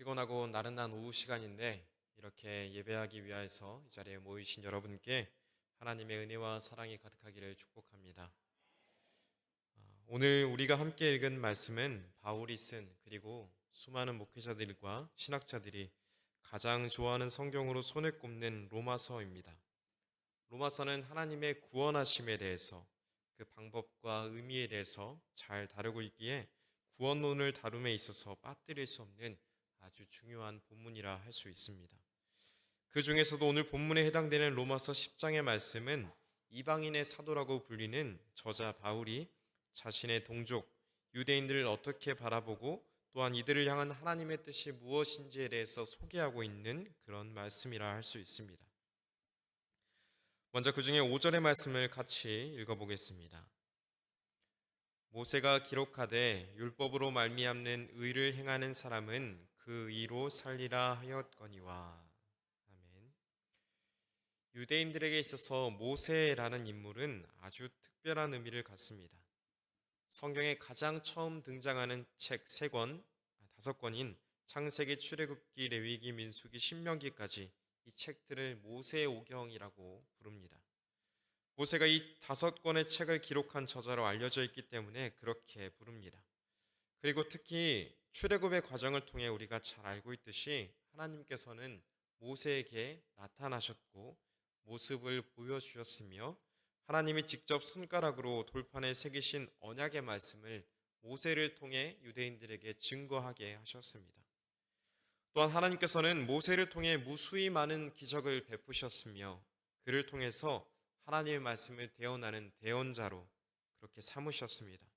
피곤하고 나른한 오후 시간인데 이렇게 예배하기 위해서 이 자리에 모이신 여러분께 하나님의 은혜와 사랑이 가득하기를 축복합니다. 아, 오늘 우리가 함께 읽은 말씀은 바울이 쓴 그리고 수많은 목회자들과 신학자들이 가장 좋아하는 성경으로 손에 꼽는 로마서입니다. 로마서는 하나님의 구원하심에 대해서 그 방법과 의미에 대해서 잘 다루고 있기에 구원론을 다룸에 있어서 빠뜨릴 수 없는 아주 중요한 본문이라 할 수 있습니다. 그 중에서도 오늘 본문에 해당되는 로마서 10장의 말씀은 이방인의 사도라고 불리는 저자 바울이 자신의 동족 유대인들을 어떻게 바라보고 또한 이들을 향한 하나님의 뜻이 무엇인지에 대해서 소개하고 있는 그런 말씀이라 할 수 있습니다. 먼저 그 중에 5절의 말씀을 같이 읽어보겠습니다. 모세가 기록하되 율법으로 말미암는 의를 행하는 사람은 그 의로 살리라 하였거니와 아멘. 유대인들에게 있어서 모세라는 인물은 아주 특별한 의미를 갖습니다. 성경에 가장 처음 등장하는 책 세 권, 다섯 권인 창세기, 출애굽기, 레위기, 민수기, 신명기까지 이 책들을 모세 오경이라고 부릅니다. 모세가 이 다섯 권의 책을 기록한 저자로 알려져 있기 때문에 그렇게 부릅니다. 그리고 특히 출애굽의 과정을 통해 우리가 잘 알고 있듯이 하나님께서는 모세에게 나타나셨고 모습을 보여주셨으며 하나님이 직접 손가락으로 돌판에 새기신 언약의 말씀을 모세를 통해 유대인들에게 증거하게 하셨습니다. 또한 하나님께서는 모세를 통해 무수히 많은 기적을 베푸셨으며 그를 통해서 하나님의 말씀을 대언하는 대언자로 그렇게 삼으셨습니다.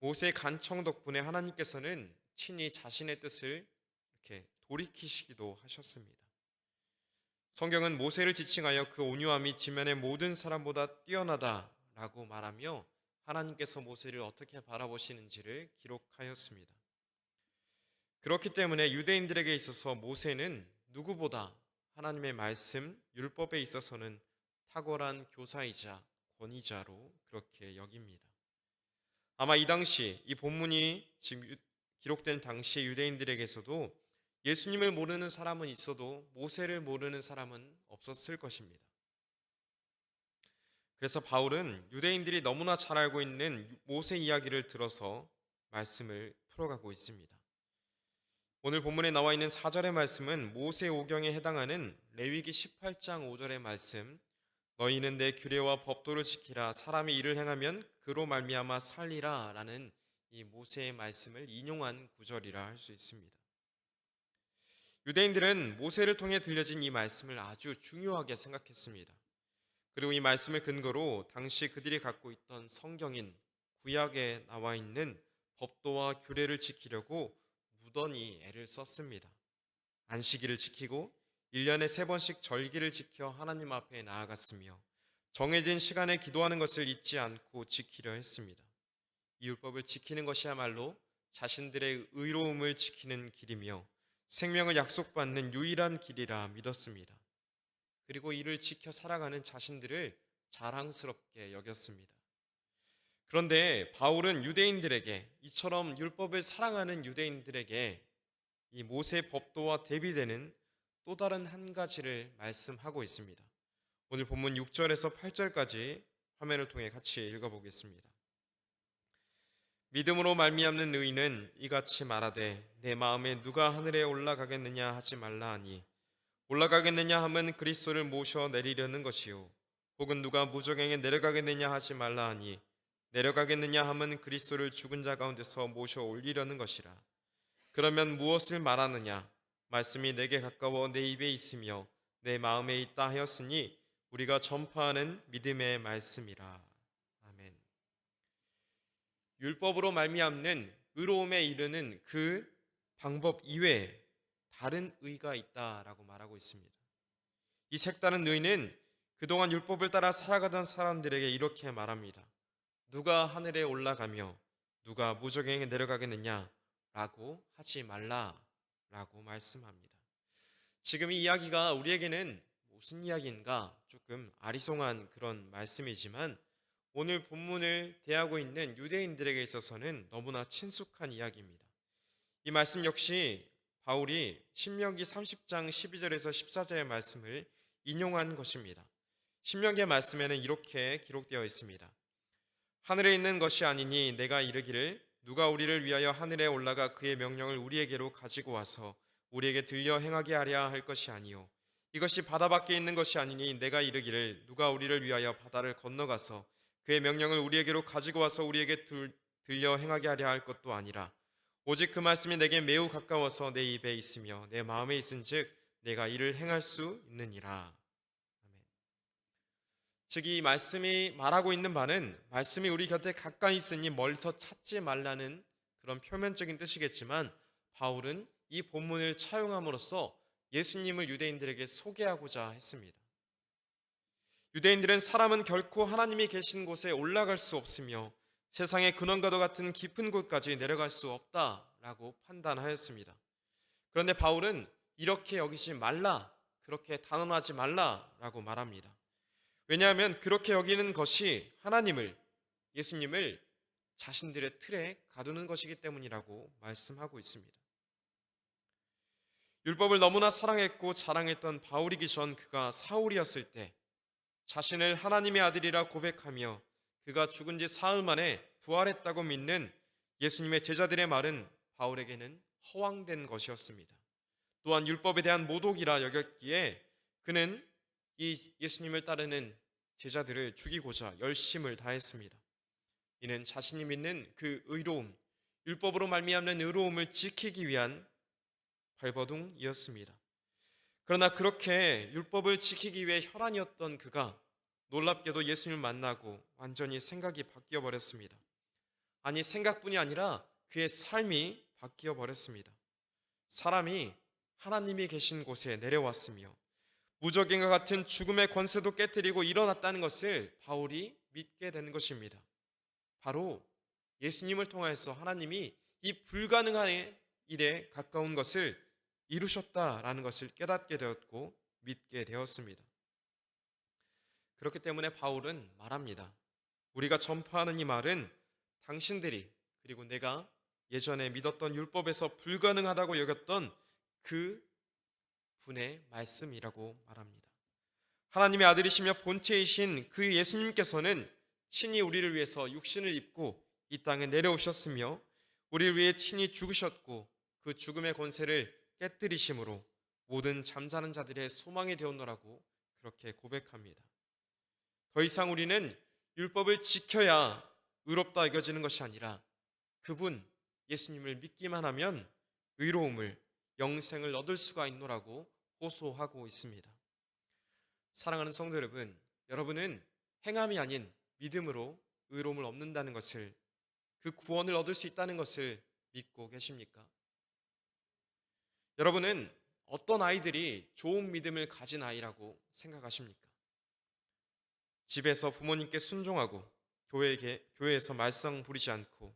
모세의 간청 덕분에 하나님께서는 친히 자신의 뜻을 이렇게 돌이키시기도 하셨습니다. 성경은 모세를 지칭하여 그 온유함이 지면의 모든 사람보다 뛰어나다라고 말하며 하나님께서 모세를 어떻게 바라보시는지를 기록하였습니다. 그렇기 때문에 유대인들에게 있어서 모세는 누구보다 하나님의 말씀, 율법에 있어서는 탁월한 교사이자 권위자로 그렇게 여깁니다. 아마 이 당시 이 본문이 지금 기록된 당시 유대인들에게서도 예수님을 모르는 사람은 있어도 모세를 모르는 사람은 없었을 것입니다. 그래서 바울은 유대인들이 너무나 잘 알고 있는 모세 이야기를 들어서 말씀을 풀어가고 있습니다. 오늘 본문에 나와 있는 4절의 말씀은 모세 오경에 해당하는 레위기 18장 5절의 말씀 너희는 내 규례와 법도를 지키라 사람이 일을 행하면 그로 말미암아 살리라라는 이 모세의 말씀을 인용한 구절이라 할 수 있습니다. 유대인들은 모세를 통해 들려진 이 말씀을 아주 중요하게 생각했습니다. 그리고 이 말씀을 근거로 당시 그들이 갖고 있던 성경인 구약에 나와 있는 법도와 규례를 지키려고 무던히 애를 썼습니다. 안식일을 지키고 1년에 세 번씩 절기를 지켜 하나님 앞에 나아갔으며 정해진 시간에 기도하는 것을 잊지 않고 지키려 했습니다. 이 율법을 지키는 것이야말로 자신들의 의로움을 지키는 길이며 생명을 약속받는 유일한 길이라 믿었습니다. 그리고 이를 지켜 살아가는 자신들을 자랑스럽게 여겼습니다. 그런데 바울은 유대인들에게 이처럼 율법을 사랑하는 유대인들에게 이 모세 법도와 대비되는 또 다른 한 가지를 말씀하고 있습니다. 오늘 본문 6절에서 8절까지 화면을 통해 같이 읽어보겠습니다. 믿음으로 말미암는 의인은 이같이 말하되 내 마음에 누가 하늘에 올라가겠느냐 하지 말라 하니 올라가겠느냐 하면 그리스도를 모셔 내리려는 것이요 혹은 누가 무적행에 내려가겠느냐 하지 말라 하니 내려가겠느냐 하면 그리스도를 죽은 자 가운데서 모셔 올리려는 것이라 그러면 무엇을 말하느냐 말씀이 내게 가까워 내 입에 있으며 내 마음에 있다 하였으니 우리가 전파하는 믿음의 말씀이라 아멘. 율법으로 말미암는 의로움에 이르는 그 방법 이외에 다른 의가 있다라고 말하고 있습니다. 이 색다른 의는 그동안 율법을 따라 살아가던 사람들에게 이렇게 말합니다. 누가 하늘에 올라가며 누가 무적행에 내려가겠느냐라고 하지 말라라고 말씀합니다. 지금 이 이야기가 우리에게는 무슨 이야기인가 조금 아리송한 그런 말씀이지만 오늘 본문을 대하고 있는 유대인들에게 있어서는 너무나 친숙한 이야기입니다. 이 말씀 역시 바울이 신명기 30장 12절에서 14절의 말씀을 인용한 것입니다. 신명기의 말씀에는 이렇게 기록되어 있습니다. 하늘에 있는 것이 아니니 내가 이르기를 누가 우리를 위하여 하늘에 올라가 그의 명령을 우리에게로 가지고 와서 우리에게 들려 행하게 하랴 할 것이 아니요 이것이 바다 밖에 있는 것이 아니니 내가 이르기를 누가 우리를 위하여 바다를 건너가서 그의 명령을 우리에게로 가지고 와서 우리에게 들, 들려 행하게 하려 할 것도 아니라 오직 그 말씀이 내게 매우 가까워서 내 입에 있으며 내 마음에 있은즉 내가 이를 행할 수 있느니라. 아멘. 즉 이 말씀이 말하고 있는 바는 말씀이 우리 곁에 가까이 있으니 멀리서 찾지 말라는 그런 표면적인 뜻이겠지만 바울은 이 본문을 차용함으로써 예수님을 유대인들에게 소개하고자 했습니다. 유대인들은 사람은 결코 하나님이 계신 곳에 올라갈 수 없으며 세상의 근원과도 같은 깊은 곳까지 내려갈 수 없다라고 판단하였습니다. 그런데 바울은 이렇게 여기지 말라, 그렇게 단언하지 말라라고 말합니다. 왜냐하면 그렇게 여기는 것이 하나님을, 예수님을 자신들의 틀에 가두는 것이기 때문이라고 말씀하고 있습니다. 율법을 너무나 사랑했고 자랑했던 바울이기 전 그가 사울이었을 때 자신을 하나님의 아들이라 고백하며 그가 죽은 지 사흘 만에 부활했다고 믿는 예수님의 제자들의 말은 바울에게는 허황된 것이었습니다. 또한 율법에 대한 모독이라 여겼기에 그는 이 예수님을 따르는 제자들을 죽이고자 열심을 다했습니다. 이는 자신이 믿는 그 의로움, 율법으로 말미암는 의로움을 지키기 위한 발버둥이었습니다. 그러나 그렇게 율법을 지키기 위해 혈안이었던 그가 놀랍게도 예수님을 만나고 완전히 생각이 바뀌어 버렸습니다. 아니 생각뿐이 아니라 그의 삶이 바뀌어 버렸습니다. 사람이 하나님이 계신 곳에 내려왔으며 무적인과 같은 죽음의 권세도 깨뜨리고 일어났다는 것을 바울이 믿게 되는 것입니다. 바로 예수님을 통하여서 하나님이 이 불가능한 일에 가까운 것을 이루셨다라는 것을 깨닫게 되었고 믿게 되었습니다. 그렇기 때문에 바울은 말합니다. 우리가 전파하는 이 말은 당신들이 그리고 내가 예전에 믿었던 율법에서 불가능하다고 여겼던 그 분의 말씀이라고 말합니다. 하나님의 아들이시며 본체이신 그 예수님께서는 친히 우리를 위해서 육신을 입고 이 땅에 내려오셨으며 우리를 위해 친히 죽으셨고 그 죽음의 권세를 깨뜨리심으로 모든 잠자는 자들의 소망이 되었노라고 그렇게 고백합니다. 더 이상 우리는 율법을 지켜야 의롭다 여겨지는 것이 아니라 그분 예수님을 믿기만 하면 의로움을 영생을 얻을 수가 있노라고 호소하고 있습니다. 사랑하는 성도 여러분, 여러분은 행함이 아닌 믿음으로 의로움을 얻는다는 것을 그 구원을 얻을 수 있다는 것을 믿고 계십니까? 여러분은 어떤 아이들이 좋은 믿음을 가진 아이라고 생각하십니까? 집에서 부모님께 순종하고 교회에, 교회에서 말썽 부리지 않고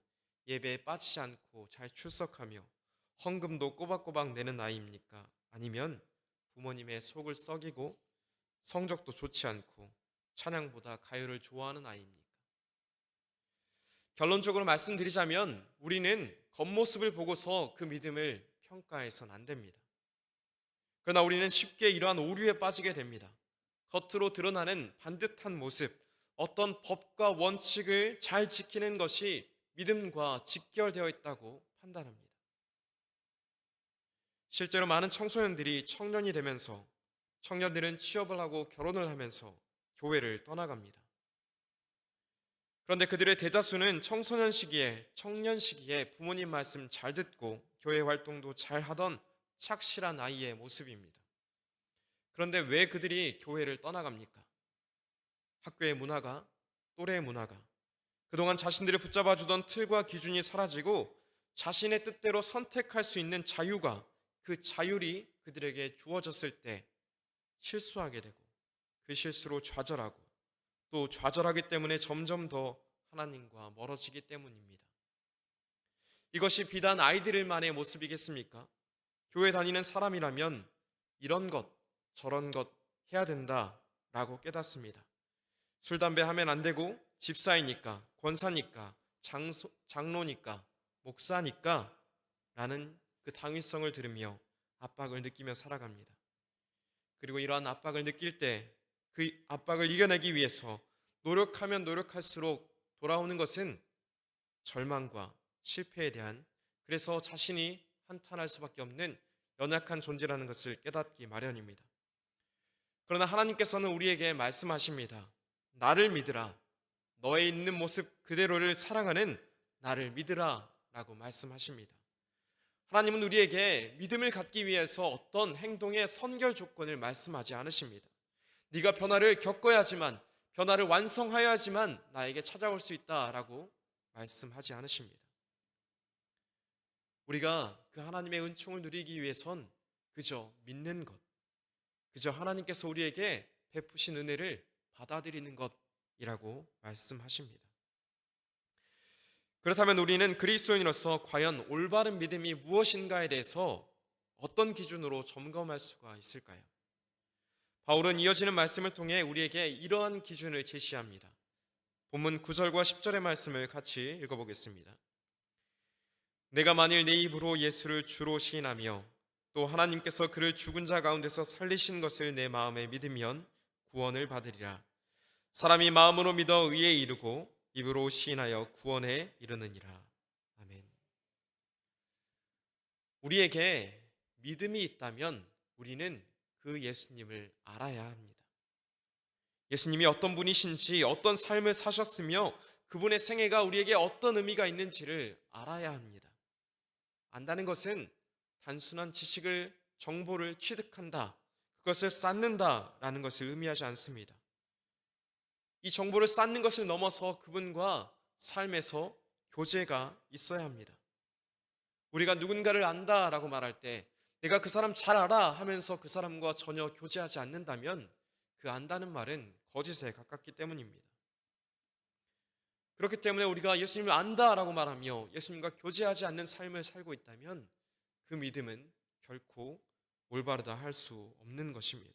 예배에 빠지지 않고 잘 출석하며 헌금도 꼬박꼬박 내는 아이입니까? 아니면 부모님의 속을 썩이고 성적도 좋지 않고 찬양보다 가요를 좋아하는 아이입니까? 결론적으로 말씀드리자면 우리는 겉모습을 보고서 그 믿음을 평가해서는 안 됩니다. 그러나 우리는 쉽게 이러한 오류에 빠지게 됩니다. 겉으로 드러나는 반듯한 모습, 어떤 법과 원칙을 잘 지키는 것이 믿음과 직결되어 있다고 판단합니다. 실제로 많은 청소년들이 청년이 되면서 청년들은 취업을 하고 결혼을 하면서 교회를 떠나갑니다. 그런데 그들의 대다수는 청소년 시기에, 청년 시기에 부모님 말씀 잘 듣고 교회 활동도 잘 하던 착실한 아이의 모습입니다. 그런데 왜 그들이 교회를 떠나갑니까? 학교의 문화가, 또래의 문화가, 그동안 자신들을 붙잡아 주던 틀과 기준이 사라지고 자신의 뜻대로 선택할 수 있는 자유가 그 자율이 그들에게 주어졌을 때 실수하게 되고 그 실수로 좌절하고 또 좌절하기 때문에 점점 더 하나님과 멀어지기 때문입니다. 이것이 비단 아이들만의 모습이겠습니까? 교회 다니는 사람이라면 이런 것, 저런 것 해야 된다라고 깨닫습니다. 술, 담배 하면 안 되고 집사이니까, 권사니까, 장소, 장로니까, 목사니까 라는 그 당위성을 들으며 압박을 느끼며 살아갑니다. 그리고 이러한 압박을 느낄 때 그 압박을 이겨내기 위해서 노력하면 노력할수록 돌아오는 것은 절망과 실패에 대한 그래서 자신이 한탄할 수밖에 없는 연약한 존재라는 것을 깨닫기 마련입니다. 그러나 하나님께서는 우리에게 말씀하십니다. 나를 믿으라. 너의 있는 모습 그대로를 사랑하는 나를 믿으라. 라고 말씀하십니다. 하나님은 우리에게 믿음을 갖기 위해서 어떤 행동의 선결 조건을 말씀하지 않으십니다. 네가 변화를 겪어야지만 변화를 완성하여야지만 나에게 찾아올 수 있다라고 말씀하지 않으십니다. 우리가 그 하나님의 은총을 누리기 위해선 그저 믿는 것, 그저 하나님께서 우리에게 베푸신 은혜를 받아들이는 것이라고 말씀하십니다. 그렇다면 우리는 그리스도인으로서 과연 올바른 믿음이 무엇인가에 대해서 어떤 기준으로 점검할 수가 있을까요? 바울은 이어지는 말씀을 통해 우리에게 이러한 기준을 제시합니다. 본문 9절과 10절의 말씀을 같이 읽어보겠습니다. 내가 만일 내 입으로 예수를 주로 시인하며 또 하나님께서 그를 죽은 자 가운데서 살리신 것을 내 마음에 믿으면 구원을 받으리라. 사람이 마음으로 믿어 의에 이르고 입으로 시인하여 구원에 이르느니라. 아멘. 우리에게 믿음이 있다면 우리는 그 예수님을 알아야 합니다. 예수님이 어떤 분이신지 어떤 삶을 사셨으며 그분의 생애가 우리에게 어떤 의미가 있는지를 알아야 합니다. 안다는 것은 단순한 지식을 정보를 취득한다, 그것을 쌓는다라는 것을 의미하지 않습니다. 이 정보를 쌓는 것을 넘어서 그분과 삶에서 교제가 있어야 합니다. 우리가 누군가를 안다라고 말할 때 내가 그 사람 잘 알아 하면서 그 사람과 전혀 교제하지 않는다면 그 안다는 말은 거짓에 가깝기 때문입니다. 그렇기 때문에 우리가 예수님을 안다라고 말하며 예수님과 교제하지 않는 삶을 살고 있다면 그 믿음은 결코 올바르다 할 수 없는 것입니다.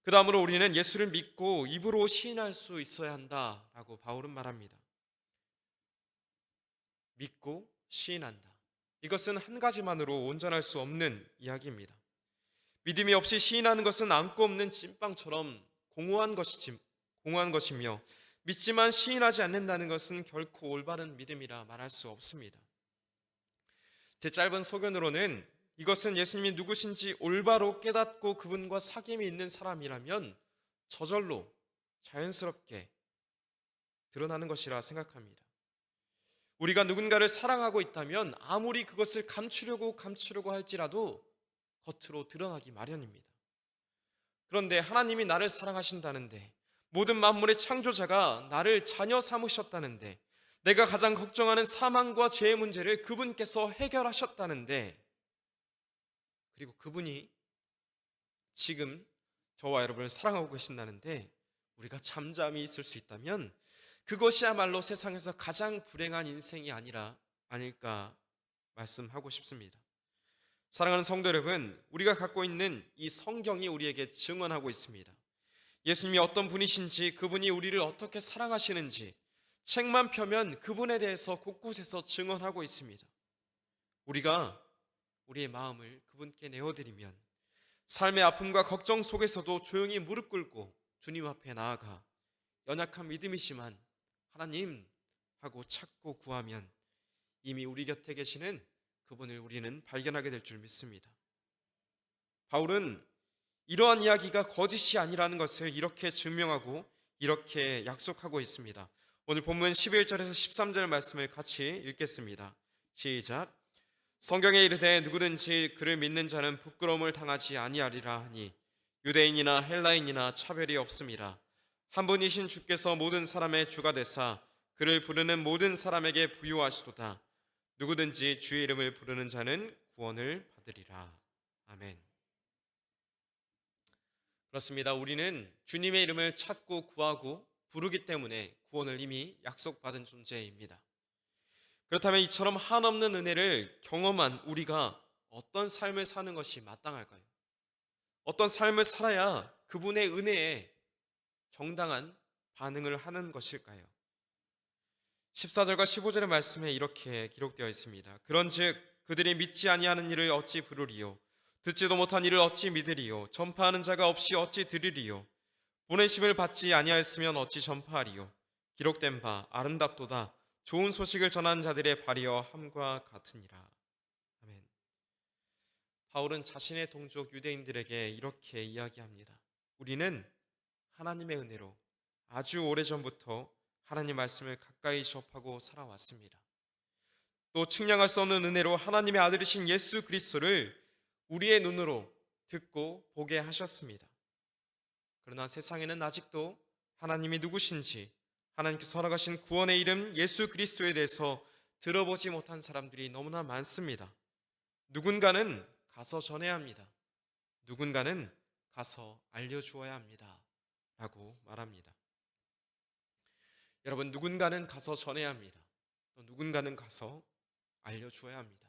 그 다음으로 우리는 예수를 믿고 입으로 시인할 수 있어야 한다라고 바울은 말합니다. 믿고 시인한다. 이것은 한 가지만으로 온전할 수 없는 이야기입니다. 믿음이 없이 시인하는 것은 안고 없는 찐빵처럼 공허한 것이지, 공허한 것이며 믿지만 시인하지 않는다는 것은 결코 올바른 믿음이라 말할 수 없습니다. 제 짧은 소견으로는 이것은 예수님이 누구신지 올바로 깨닫고 그분과 사귐이 있는 사람이라면 저절로 자연스럽게 드러나는 것이라 생각합니다. 우리가 누군가를 사랑하고 있다면 아무리 그것을 감추려고 감추려고 할지라도 겉으로 드러나기 마련입니다. 그런데 하나님이 나를 사랑하신다는데 모든 만물의 창조자가 나를 자녀 삼으셨다는데 내가 가장 걱정하는 사망과 죄의 문제를 그분께서 해결하셨다는데 그리고 그분이 지금 저와 여러분을 사랑하고 계신다는데 우리가 잠잠히 있을 수 있다면 그것이야말로 세상에서 가장 불행한 인생이 아니라 아닐까 말씀하고 싶습니다. 사랑하는 성도 여러분, 우리가 갖고 있는 이 성경이 우리에게 증언하고 있습니다. 예수님이 어떤 분이신지, 그분이 우리를 어떻게 사랑하시는지 책만 펴면 그분에 대해서 곳곳에서 증언하고 있습니다. 우리가 우리의 마음을 그분께 내어드리면 삶의 아픔과 걱정 속에서도 조용히 무릎 꿇고 주님 앞에 나아가 연약한 믿음이지만 하나님 하고 찾고 구하면 이미 우리 곁에 계시는 그분을 우리는 발견하게 될 줄 믿습니다. 바울은 이러한 이야기가 거짓이 아니라는 것을 이렇게 증명하고 이렇게 약속하고 있습니다. 오늘 본문 11절에서 13절 말씀을 같이 읽겠습니다. 시작. 성경에 이르되 누구든지 그를 믿는 자는 부끄러움을 당하지 아니하리라 하니 유대인이나 헬라인이나 차별이 없음이라 한 분이신 주께서 모든 사람의 주가 되사 그를 부르는 모든 사람에게 부유하시도다. 누구든지 주의 이름을 부르는 자는 구원을 받으리라. 아멘. 그렇습니다. 우리는 주님의 이름을 찾고 구하고 부르기 때문에 구원을 이미 약속받은 존재입니다. 그렇다면 이처럼 한없는 은혜를 경험한 우리가 어떤 삶을 사는 것이 마땅할까요? 어떤 삶을 살아야 그분의 은혜에 정당한 반응을 하는 것일까요? 14절과 15절의 말씀에 이렇게 기록되어 있습니다. 그런즉 그들이 믿지 아니하는 일을 어찌 부르리요? 듣지도 못한 이를 어찌 믿으리요? 전파하는 자가 없이 어찌 들으리요? 보내심을 받지 아니하였으면 어찌 전파하리요? 기록된 바 아름답도다. 좋은 소식을 전하는 자들의 발이여 함과 같으니라. 아멘. 바울은 자신의 동족 유대인들에게 이렇게 이야기합니다. 우리는 하나님의 은혜로 아주 오래전부터 하나님 말씀을 가까이 접하고 살아왔습니다. 또 측량할 수 없는 은혜로 하나님의 아들이신 예수 그리스도를 우리의 눈으로 듣고 보게 하셨습니다. 그러나 세상에는 아직도 하나님이 누구신지 하나님께서 허락하신 구원의 이름 예수 그리스도에 대해서 들어보지 못한 사람들이 너무나 많습니다. 누군가는 가서 전해야 합니다. 누군가는 가서 알려주어야 합니다. 라고 말합니다. 여러분, 누군가는 가서 전해야 합니다. 또 누군가는 가서 알려주어야 합니다.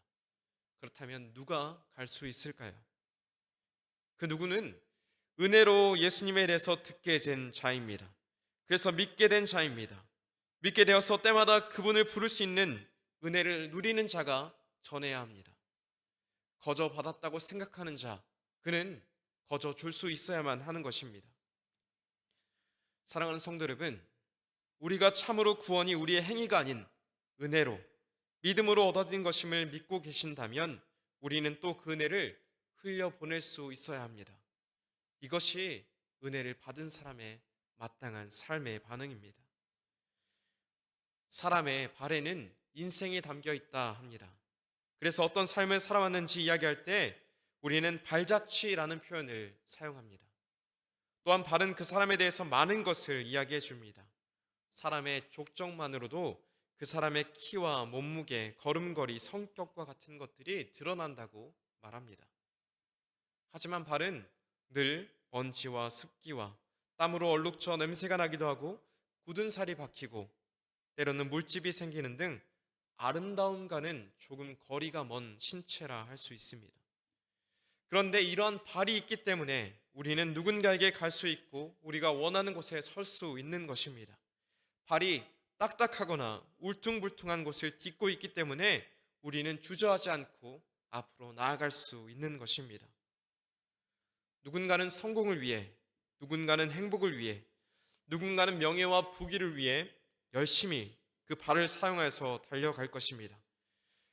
그렇다면 누가 갈 수 있을까요? 그 누구는 은혜로 예수님에 대해서 듣게 된 자입니다. 그래서 믿게 된 자입니다. 믿게 되어서 때마다 그분을 부를 수 있는 은혜를 누리는 자가 전해야 합니다. 거저 받았다고 생각하는 자, 그는 거저 줄 수 있어야만 하는 것입니다. 사랑하는 성도 여러분, 우리가 참으로 구원이 우리의 행위가 아닌 은혜로 믿음으로 얻어진 것임을 믿고 계신다면 우리는 또 그 은혜를 흘려 보낼 수 있어야 합니다. 이것이 은혜를 받은 사람의 마땅한 삶의 반응입니다. 사람의 발에는 인생이 담겨 있다 합니다. 그래서 어떤 삶을 살아왔는지 이야기할 때 우리는 발자취라는 표현을 사용합니다. 또한 발은 그 사람에 대해서 많은 것을 이야기해 줍니다. 사람의 족정만으로도 그 사람의 키와 몸무게, 걸음걸이, 성격과 같은 것들이 드러난다고 말합니다. 하지만 발은 늘 먼지와 습기와 땀으로 얼룩져 냄새가 나기도 하고 굳은 살이 박히고 때로는 물집이 생기는 등 아름다움과는 조금 거리가 먼 신체라 할 수 있습니다. 그런데 이러한 발이 있기 때문에 우리는 누군가에게 갈 수 있고 우리가 원하는 곳에 설 수 있는 것입니다. 발이 딱딱하거나 울퉁불퉁한 곳을 딛고 있기 때문에 우리는 주저하지 않고 앞으로 나아갈 수 있는 것입니다. 누군가는 성공을 위해, 누군가는 행복을 위해, 누군가는 명예와 부귀를 위해 열심히 그 발을 사용해서 달려갈 것입니다.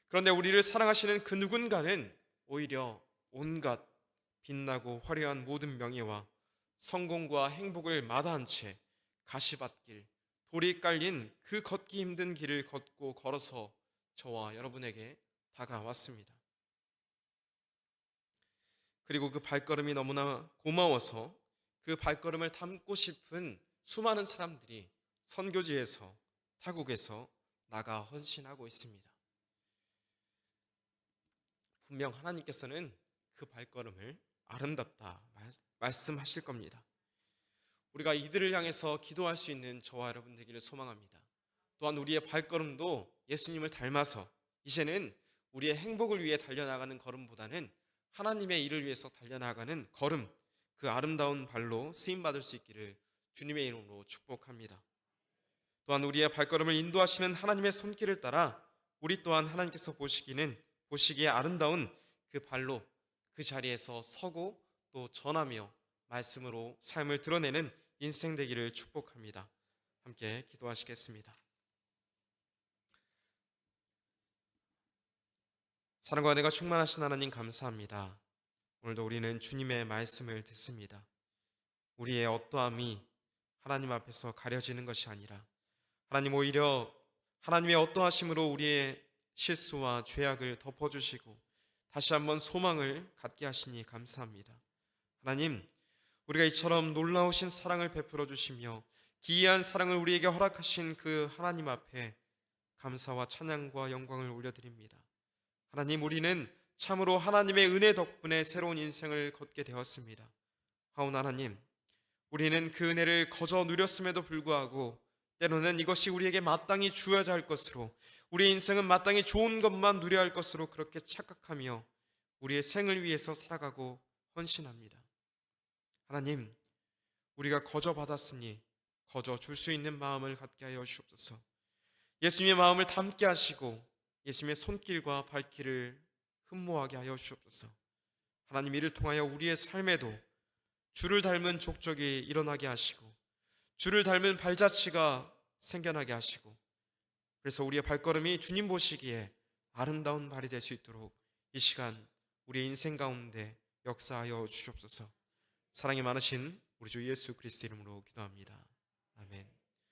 그런데 우리를 사랑하시는 그 누군가는 오히려 온갖 빛나고 화려한 모든 명예와 성공과 행복을 마다한 채 가시밭길, 돌이 깔린 그 걷기 힘든 길을 걷고 걸어서 저와 여러분에게 다가왔습니다. 그리고 그 발걸음이 너무나 고마워서 그 발걸음을 담고 싶은 수많은 사람들이 선교지에서 타국에서 나가 헌신하고 있습니다. 분명 하나님께서는 그 발걸음을 아름답다 말씀하실 겁니다. 우리가 이들을 향해서 기도할 수 있는 저와 여러분 되기를 소망합니다. 또한 우리의 발걸음도 예수님을 닮아서 이제는 우리의 행복을 위해 달려나가는 걸음보다는 하나님의 일을 위해서 달려나가는 걸음, 그 아름다운 발로 쓰임 받을 수 있기를 주님의 이름으로 축복합니다. 또한 우리의 발걸음을 인도하시는 하나님의 손길을 따라 우리 또한 하나님께서 보시기는 보시기에 아름다운 그 발로 그 자리에서 서고 또 전하며 말씀으로 삶을 드러내는 인생 되기를 축복합니다. 함께 기도하시겠습니다. 사랑과 내가 충만하신 하나님 감사합니다. 오늘도 우리는 주님의 말씀을 듣습니다. 우리의 어떠함이 하나님 앞에서 가려지는 것이 아니라 하나님 오히려 하나님의 어떠하심으로 우리의 실수와 죄악을 덮어주시고 다시 한번 소망을 갖게 하시니 감사합니다. 하나님, 우리가 이처럼 놀라우신 사랑을 베풀어 주시며 기이한 사랑을 우리에게 허락하신 그 하나님 앞에 감사와 찬양과 영광을 올려드립니다. 하나님, 우리는 참으로 하나님의 은혜 덕분에 새로운 인생을 걷게 되었습니다. 하오나 하나님, 우리는 그 은혜를 거저 누렸음에도 불구하고 때로는 이것이 우리에게 마땅히 주어야 할 것으로 우리의 인생은 마땅히 좋은 것만 누려야 할 것으로 그렇게 착각하며 우리의 생을 위해서 살아가고 헌신합니다. 하나님, 우리가 거저 받았으니 거저 줄 수 있는 마음을 갖게 하여 주옵소서. 예수님의 마음을 담게 하시고 예수님의 손길과 발길을 흠모하게 하여 주옵소서. 하나님 이를 통하여 우리의 삶에도 주를 닮은 족적이 일어나게 하시고 주를 닮은 발자취가 생겨나게 하시고 그래서 우리의 발걸음이 주님 보시기에 아름다운 발이 될 수 있도록 이 시간 우리의 인생 가운데 역사하여 주시옵소서. 사랑이 많으신 우리 주 예수 그리스도 이름으로 기도합니다.